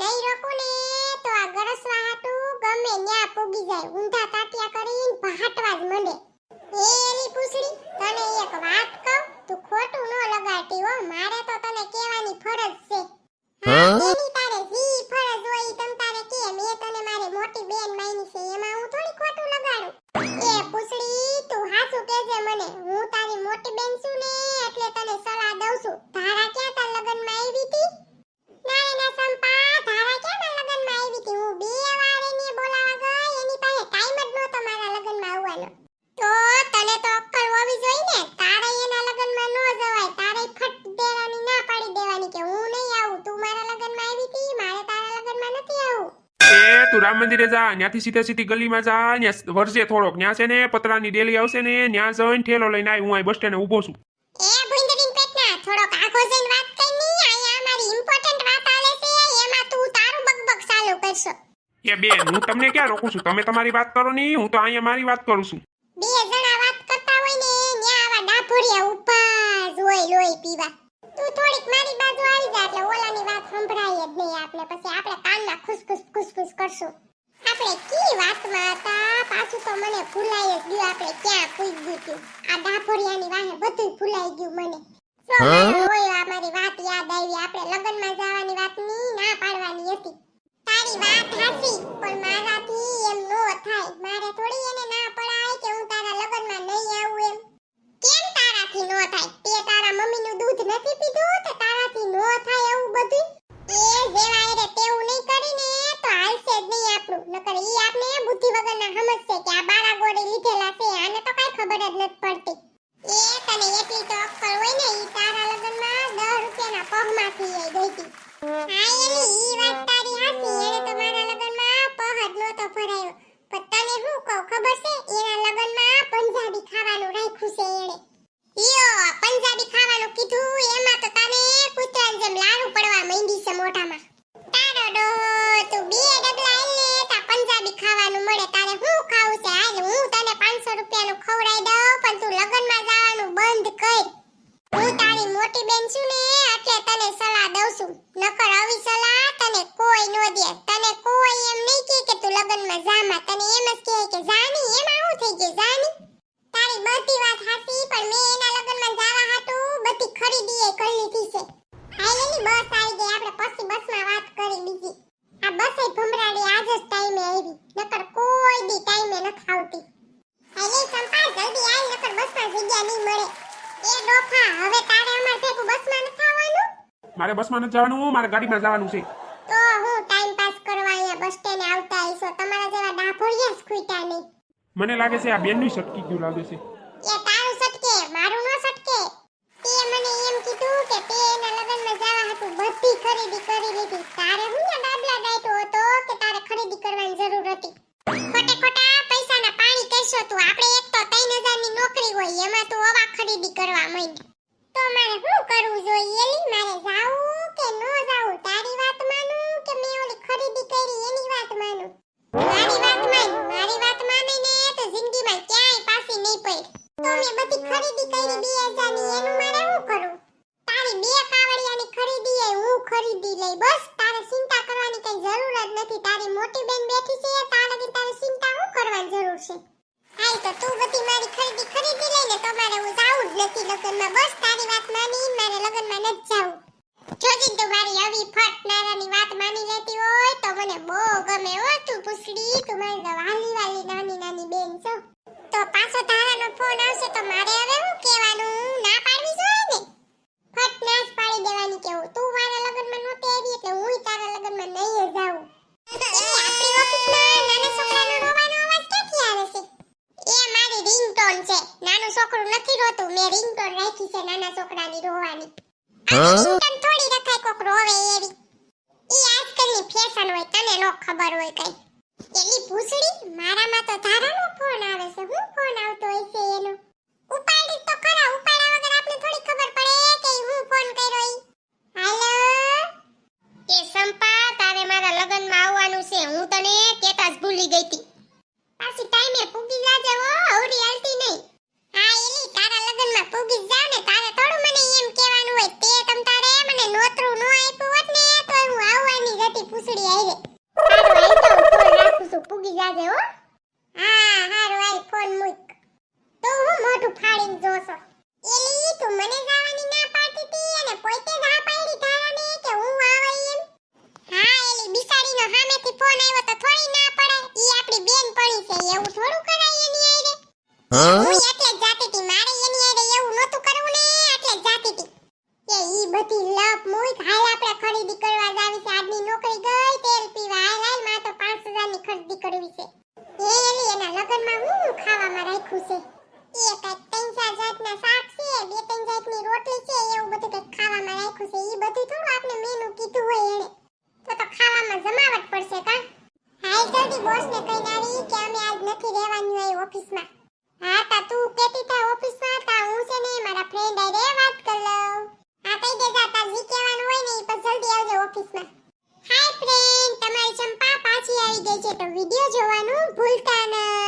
નહીં રોકું ને તો આ ગરસવા હાટું ગમે ન્યા પૂગી જાય. ઊંધા તાટિયા કરીને ભાટવા જ મંડે. એ એલી પૂછડી તને એક વાત કહું તું ખોટું ન લગાડતી હો. મારે તો તને કહેવાની ફરજ છે. હા? તું રામ મંદિરે જા ત્યાંથી સીધે સીધી ગલીમાં જા ત્યાં વરસે થોડોક ત્યાં છે ને પતરાની ડેલી આવશે ને ત્યાં જઈને ઠેલો લઈને આવી હું અહીં બસ સ્ટેન્ડ ઊભો છું. એ ભૂંદરીન પેટના થોડોક આખો જઈને વાત કઈ ની અહીંયા અમારી ઇમ્પોર્ટન્ટ વાત આલે છે એમાં તું તારું બકબક ચાલુ કરશો. એ બેન હું તમને ક્યાં રોકું છું? તમે તમારી વાત કરો ની હું તો અહીંયા મારી વાત કરું છું. બે જણા વાત કરતા હોય ને ન્યા આવા ડાભોરિયા ઊભા હોય લોહી પીવા. તું થોડીક મારી બાજુ આવી જા એટલે ઓલાની વાત સંભળાય જ નહીં આપણે પછી આપણે કાનના ખુસખુસ ખુસખુસ કરશું. આપણે કી વાતમાં હતા? પાછું તો મને ભૂલાઈ જ ગયું. આપણે ક્યાં પૂઈ ગયું આ ડાભોરિયાની વાહે બધું ભૂલાઈ ગયું મને. હોય અમારી વાત યાદ આવી. આપણે લગ્નમાં જવાની વાતની ના પાડવાની હતી. તારી વાત હાચી પણ મારાથી એમ નો થાય મારે થોડી એને ના પડાય કે હું તારા લગ્નમાં નહીં આવું એમ કેમ તારાથી નો થાય તે તારા મમ્મીનું દૂધ નથી પીધું તો તારાથી નો થાય એવું બધું એ જેવા એરે તેવું નહીં કરીને તો હાલશે જ નહીં આપણું નકર ઈ આપને બુદ્ધિ વગરના સમજશે કે આ બારા ગોળી લીધેલા છે આને તો કાંઈ ખબર જ નથી પડતી એ તને એટલી તો અક્કલ હોય ને ઈ તારા લગ્નમાં 10 રૂપિયાના પગમાંથી એ ગઈ હતી હા એલી ઈ વાત તારી હાચી એણે તો મારા લગ્નમાં પગ જ નહોતો ભરાયો પણ તને શું કહું ખબર છે એના લગ્નમાં પંજાબી ખાવાનું રાખ્યું છે એણે ઈયો પંજાબી ખાવાનું કીધું એમાં તો તને કૂતરાની જેમ લારું પડવા માંડી છે મોઢામાં તારો ડોહો તું બે ડગલા હાલ ને તા પંજાબી ખાવાનું મળે તારે શું ખાવું છે હાલ હું તને 500 રૂપિયાનું ખવડાવી દઉં પણ તું લગ્નમાં જવાનું બંધ કર હું તારી મોટી બેન છું ને, એટલે તને સલાહ દઉં છું. નકર આવી સલાહ તને કોઈ નો દે. તને કોઈ એમ નહીં કહે કે તું લગ્નમાં જામાં તને એમ જ કહે કે જાની એમાં શું થઈ ગયું જાની તારી બધી વાત હાચી, પણ મેં એના લગ્નમાં જાવા હાટું બધી ખરીદી એ કરી લીધી છે. હાલ એની બસ આવી ગઈ, આપણે પછી બસમાં વાત કરી બીજી. આ બસ એ ભમરાડી આજ જ ટાઈમે આવી, નકર કોઈ દી ટાઈમે નથી આવતી. હાલે સંપા જલ્દી આવ નકર બસમાં જગ્યા નહીં મળે. એ ડોફા હવે તારે અમાર ભેગું બસમાં નથી આવવાનું? મારે બસમાં નથી જવાનું મારે ગાડીમાં જવાનું છે. તો હું ટાઈમ પાસ કરવા અહીંયા બસ સ્ટેન્ડ આવતા હશો તમારા જેવા ડાભોળિયા જ ખૂટ્યા નહીં. મને લાગે છે આ બેનનું સટકી ગયું લાગે છે. એ તારું સટકે મારું ન સટકે. તે મને એમ કીધું કે તે એના લગનમાં જવા હતું બધી ખરીદી કરી લીધી. તારે હું ને ડાબલા ડાયટો હતો કે તારે ખરીદી કરવાની જરૂર હતી? ખરીદી કરવા માંડી તો મારે શું કરવું જોઈએ એલી? મારે જાવું કે ન જાવું? તારી વાત માનું કે મેં ઓલી ખરીદી કરી એની વાત માનું? મારી વાત માન. મારી વાત માને ને તો જિંદગીમાં ક્યાંય પાછી નહીં પડ. તો મેં બધી ખરીદી કરી 2000 ની એનું મારે શું કરવું? તારી બે કાવડિયાની ખરીદી એ હું ખરીદી લઈ. બસ, તારે ચિંતા કરવાની કઈ જરૂર જ નથી. તારી મોટી બેન બેઠી છે, તારે તારે ચિંતા શું કરવાની જરૂર છે? હાલ તો તું બધી મારી ખરીદી ખરીદી લઈને તમારે હું જાવું જ નથી લગ્નમાં. બસ તારી વાત માની, મારે લગ્નમાં નથી જાવું જોજી તું મારી આવી ફટ નારાની વાત માની લેતી હોય, તો મને બહુ ગમે હો તું પૂછડી. તું મારી તો વાલી વાલી નાની નાની બેન છો તો પાછો તારાનો ફોન આવશે, તો મારે હવે હું કહેવાનું ના પાડવી જોઈએ ને ફટ નાશ પાડી દેવાની કેવું તું મારા લગ્નમાં નહોતી આવી એટલે હું તારા લગ્નમાં નહીં જ જાઉં એ આપણી ઓફિસમાં નાના છોકરાનો રોવાનો અવાજ ક્યાંથી આવે છે એ મારી રિંગટોન છે નાનું છોકરું મેં રિંગટોન રાખી છે નાના છોકરાની રોવાની. રિંગટોન થોડી રખાય કોક રોવે એવી. ઈ આજકાલની ફેશન હોય તને નો ખબર હોય કઈ. એલી ભૂસડી મારામાં તો ધારાનો ફોન આવે છે. હું ફોન આવતો હોય છે જાજે હો. હા, હારો હાલ ફોન મૂક. તો હું મોઢું ફાડીને જોશો. એલી, તું મને જવાની ના પાડતી હતી અને પોતે જ પાડી ધારાને કે હું આવે એમ? હા, એલી, બિસાડીનો સામેથી ફોન આવ્યો તો થોડી ના પડે ઈ આપણી બેન પડી છે, એવું થોડું કરાય એની આરે હા? નથી રહેવાનું અહીં ઓફિસમાં. હા, તા, તું કેતી તા ઓફિસમાં? તા, હું છે ને મારા ફ્રેન્ડ રે વાત કર લઉં. હા કઈ દેજા તા જી કહેવાનું હોય ને એ પર જલ્દી આવજો ઓફિસમાં. હાય ફ્રેન્ડ તમારી ચંપા પાછી આવી ગઈ છે, તો વિડિયો જોવાનું ભૂલતા ના.